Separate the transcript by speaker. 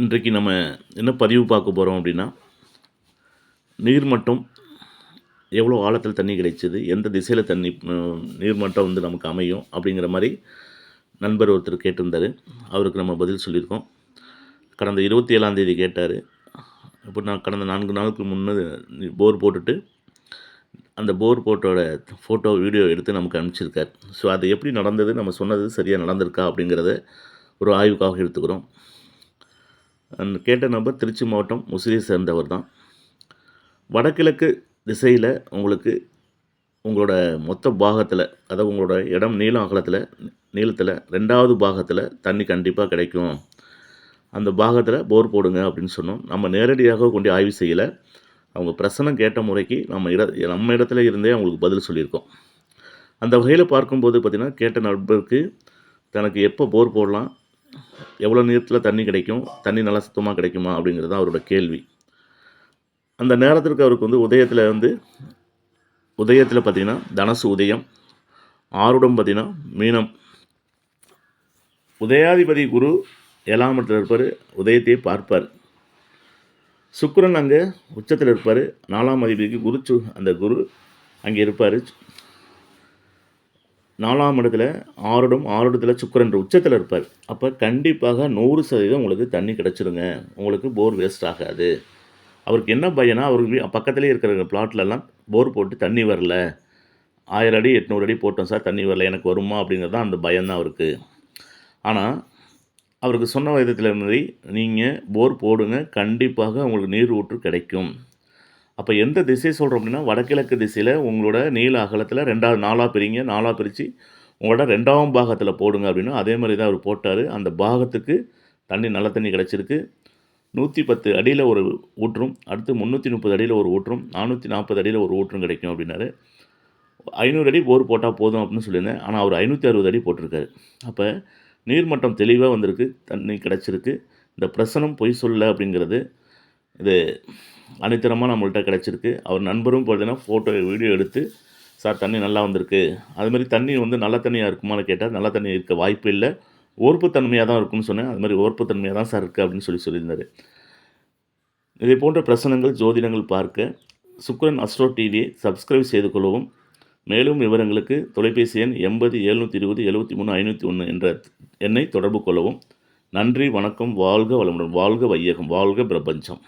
Speaker 1: இன்றைக்கு நம்ம என்ன பதிவு பார்க்க போகிறோம் அப்படின்னா நீர்மட்டம் எவ்வளோ ஆழத்தில் தண்ணி கிடைச்சிது எந்த திசையில் தண்ணி நீர்மட்டம் வந்து நமக்கு அமையும் அப்படிங்கிற மாதிரி நண்பர் ஒருத்தர் கேட்டிருந்தார். அவருக்கு நம்ம பதில் சொல்லியிருக்கோம். கடந்த இருபத்தி ஏழாந்தேதி கேட்டார். இப்போ நான் கடந்த நான்கு நாளுக்கு முன்னே போர் போட்டுட்டு அந்த போர் போட்டோட ஃபோட்டோ வீடியோ எடுத்து நமக்கு அனுப்பிச்சிருக்கார். ஸோ அது எப்படி நடந்தது நம்ம சொன்னது சரியாக நடந்திருக்கா அப்படிங்கிறத ஒரு ஆய்வுக்காக எடுத்துக்கிறோம். கேட்ட நபர் திருச்சி மாவட்டம் முசிறியை சேர்ந்தவர் தான். வடகிழக்கு திசையில் உங்களுக்கு உங்களோட மொத்த பாகத்தில் அதாவது உங்களோட இடம் நீளம் அகலத்தில் நீளத்தில் ரெண்டாவது பாகத்தில் தண்ணி கண்டிப்பாக கிடைக்கும். அந்த பாகத்தில் போர் போடுங்க அப்படின்னு சொன்னோம். நம்ம நேரடியாக கொண்டு ஆய்வு செய்யலை. அவங்க பிரசனம் கேட்ட முறைக்கு நம்ம இட நம்ம இடத்துல இருந்தே அவங்களுக்கு பதில் சொல்லியிருக்கோம். அந்த வகையில் பார்க்கும்போது பார்த்திங்கன்னா கேட்ட நண்பருக்கு தனக்கு எப்போ போர் போடலாம் எவ்வளோ நேரத்தில் தண்ணி கிடைக்கும்? தண்ணி நல்லா சுத்தமாக கிடைக்குமா? அப்படிங்கிறது தான் அவரோட கேள்வி. அந்த நேரத்திற்கு அவருக்கு வந்து உதயத்தில் வந்து உதயத்தில் பார்த்திங்கன்னா தனசு உதயம் ஆருடம் பார்த்திங்கன்னா மீனம். உதயாதிபதி குரு ஏழாம் இடத்துல இருப்பார் உதயத்தையே பார்ப்பார். சுக்கரன் அங்கே உச்சத்தில் இருப்பார் நாலாம் அதிபதிக்கு குரு சு அந்த குரு அங்கே இருப்பார். நாலாம் இடத்துல ஆறுடம் ஆறுடத்தில் சுக்கிரன் உச்சத்தில் இருப்பார். அப்போ கண்டிப்பாக நூறு சதவீதம் உங்களுக்கு தண்ணி கிடச்சிருங்க. உங்களுக்கு போர் வேஸ்ட் ஆகாது. அவருக்கு என்ன பையனா அவருக்கு வீ- பக்கத்துலேயே இருக்கிற பிளாட்லலாம் போர் போட்டு தண்ணி வரல. ஆயிரம் அடி எட்நூறு அடி போட்டோம் சார் தண்ணி வரல. எனக்கு வருமா அப்படிங்கிறது தான் அந்த பயம்தான் அவருக்கு. ஆனால் அவருக்கு சொன்ன விதத்தில் மாதிரி நீங்கள் போர் போடுங்க. கண்டிப்பாக உங்களுக்கு நீர் ஊற்று கிடைக்கும். அப்போ எந்த திசை சொல்கிறோம் அப்படின்னா வடகிழக்கு திசையில் உங்களோட நீள அகலத்தில் ரெண்டாவது நாலாக பிரிங்க நாலாக பிரித்து உங்களோட ரெண்டாம் பாகத்தில் போடுங்க அப்படின்னா அதே மாதிரி தான் அவர் போட்டார். அந்த பாகத்துக்கு தண்ணி நல்ல தண்ணி கிடச்சிருக்கு. நூற்றி பத்து அடியில் ஒரு ஊற்றும் அடுத்து முந்நூற்றி முப்பது அடியில் ஒரு ஊற்றும் நானூற்றி நாற்பது அடியில் ஒரு ஊற்றும் கிடைக்கும் அப்படின்னாரு. ஐநூறு அடி போர் போட்டால் போதும் அப்படின்னு சொல்லியிருந்தேன். ஆனால் அவர் ஐநூற்றி அறுபது அடி போட்டிருக்காரு. அப்போ நீர்மட்டம் தெளிவாக வந்திருக்கு தண்ணி கிடச்சிருக்கு. இந்த பிரசனம் பொய் சொல்ல அப்படிங்கிறது இது அனைத்தரமாக நம்மள்கிட்ட கிடச்சிருக்கு. அவர் நண்பரும் பார்த்தீங்கன்னா ஃபோட்டோ வீடியோ எடுத்து சார் தண்ணி நல்லா வந்திருக்கு. அது மாதிரி தண்ணி வந்து நல்ல தண்ணியாக இருக்குமான்னு கேட்டால் நல்ல தண்ணி இருக்க வாய்ப்பு இல்லை. ஓர்ப்புத்தன்மையாக தான் இருக்கும்னு சொன்னேன். அது மாதிரி ஓர்ப்புத்தன்மையாக தான் சார் இருக்குது அப்படின்னு சொல்லி சொல்லியிருந்தார். இதே போன்ற பிரசனங்கள் ஜோதிடங்கள் பார்க்க சுக்ரன் அஸ்ட்ரோ டிவியை சப்ஸ்கிரைப் செய்து கொள்ளவும். மேலும் விவரங்களுக்கு தொலைபேசி எண் எண்பது எழுநூற்றி இருபது எழுபத்தி மூணு ஐநூற்றி ஒன்று என்ற எண்ணை தொடர்பு கொள்ளவும். நன்றி வணக்கம் வாழ்க வளமுடன் வாழ்க வையகம் வாழ்க பிரபஞ்சம்.